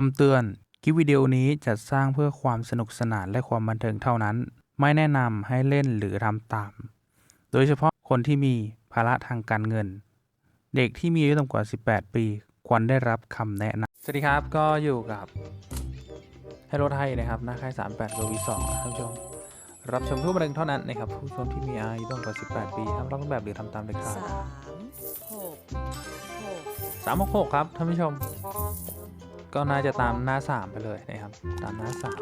คำเตือน คลิปวิดีโอนี้จัดสร้างเพื่อความสนุกสนานและความบันเทิงเท่านั้น ไม่แนะนำให้เล่นหรือทำตาม โดยเฉพาะคนที่มีภาระทางการเงิน เด็กที่มีอายุต่ำกว่า 18 ปี ควรได้รับคำแนะนำ สวัสดีครับ ก็อยู่กับไฮโรไทยนะครับหน้าค่าย 38กวี2นะท่านผู้ชม รับชมทั่วประเด็นเท่านั้นนะครับ ผู้ชมที่มีอายุต่ำกว่า 18 ปีห้ามลอกเลียนแบบหรือทำตามเด็ดขาดสามหกหกสามหกครับท่านผู้ชม ก็น่าจะตามหน้าสามไปเลยนะครับ ตามหน้าสาม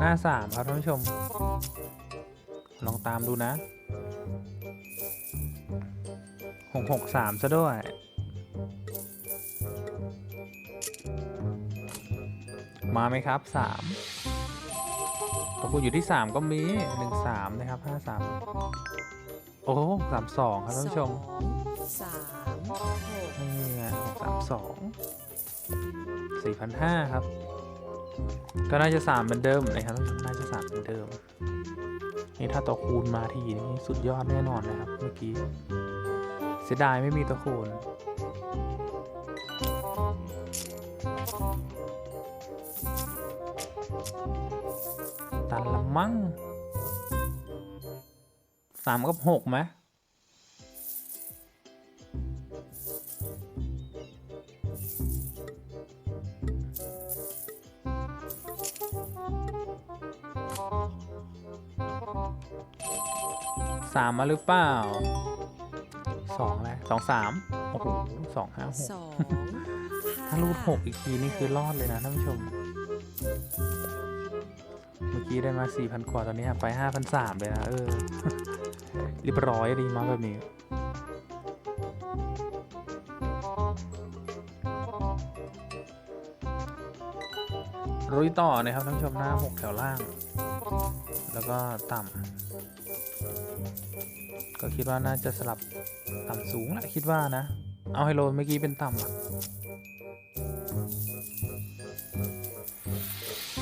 หน้าสามครับท่านผู้ชม ลองตามดูนะหกหกสามซะด้วย มาไหมครับสามตัวคูณอยู่ที่สามก็มีหนึ่งสามนะครับห้าสามโอ้สามสองครับท่านผู้ชมสามหกนี่ไงสามสองสี่พันห้าครับ ก็น่าจะสามเหมือนเดิมนะครับท่านผู้ชมน่าจะสามเหมือนเดิม นี่ถ้าตัวคูณมาทีนี่สุดยอดแน่นอนนะครับ เมื่อกี้เสียดายไม่มีตัวคูณ ตันละมั้งสามกับหกไหมสามมาหรือเปล่าสองแล้วสองสามโอ้โหสองห้าหกสองถ้ารูดหกอีกทีนี่คือรอดเลยนะท่านผู้ชม เมื่อกี้ได้มาสี่พันกว่าตอนนี้ไปห้าพันสามเลยนะ เออ เรียบร้อยดีมาแบบนี้ รุยต่อนะครับท่านผู้ชมหน้าหกแถวล่าง แล้วก็ต่ำก็คิดว่าน่าจะสลับต่ำสูงแหละคิดว่านะ เอาไฮโลเมื่อกี้เป็นต่ำอะ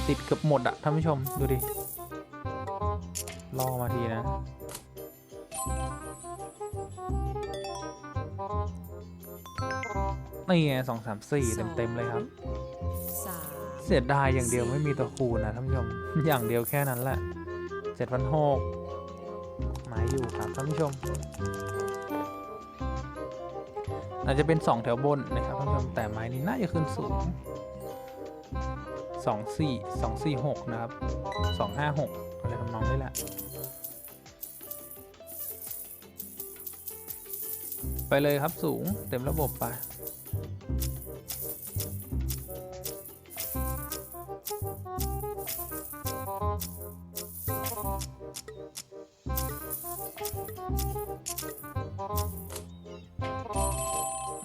ติดเกือบหมดอะท่านผู้ชมดูดิรอมาทีนะ นี่ไงสองสามสี่เต็มเต็มๆเลยครับ เสียดายอย่างเดียวไม่มีตัวคูณนะท่านผู้ชม อย่างเดียวแค่นั้นแหละเจ็ดพันหกหมายอยู่ครับท่านผู้ชม อาจจะเป็นสองแถวบนนะครับท่านผู้ชมแต่ไม้นี้น่าจะขึ้นสูง สองสี่สองสี่หกนะครับสองห้าหกอะไรทำนองนี้แหละ ไปเลยครับสูงเต็มระบบไป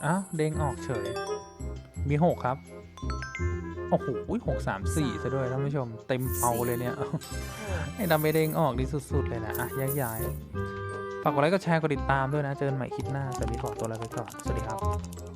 อ้าวเด้งออกเฉย มีหกครับ โอ้โหหกสามสี่ซะด้วยท่านผู้ชม เต็มเปาเลยเนี่ย ไอ้ดำไม่เด้งออกดีสุด ๆ เลยนะ อะแยกย้ายฝากกดไลค์กดแชร์กดติดตามด้วยนะ เจอกันใหม่คลิปหน้าสวัสดีขอตัวลาไปก่อน สวัสดีครับ